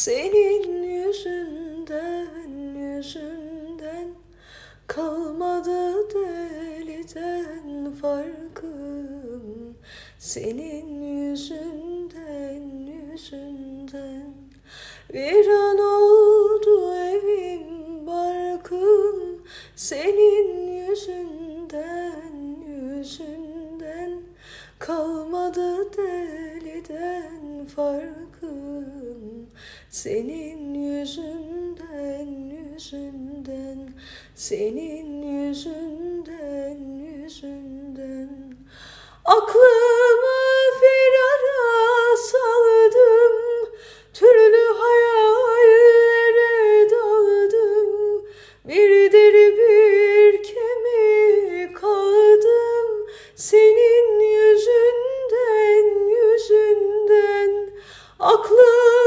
Senin yüzünden yüzünden kalmadı deliden farkım. Senin yüzünden yüzünden viran oldu evim barkım. Senin yüzünden yüzünden kalmadı deliden farkım. Senin yüzünden yüzünden. Senin yüzünden yüzünden. Aklımı firara saldım. Türlü hayallere daldım. Bir deri bir kemik kaldım. Senin yüzünden yüzünden. Aklımı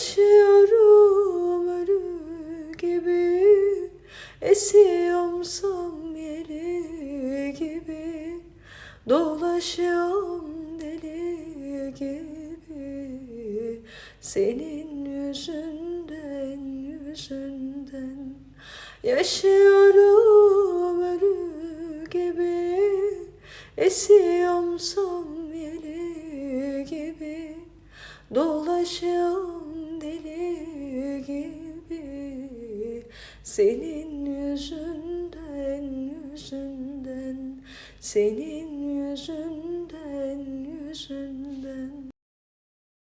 Yaşıyorum ölü gibi Esiyorsam yeli gibi. Dolaşıyorum deli gibi Senin yüzünden yüzünden. Yaşıyorum ölü gibi Esiyorsam yeli gibi Dolaşıyorum deli gibi Senin yüzünden yüzünden Senin yüzünden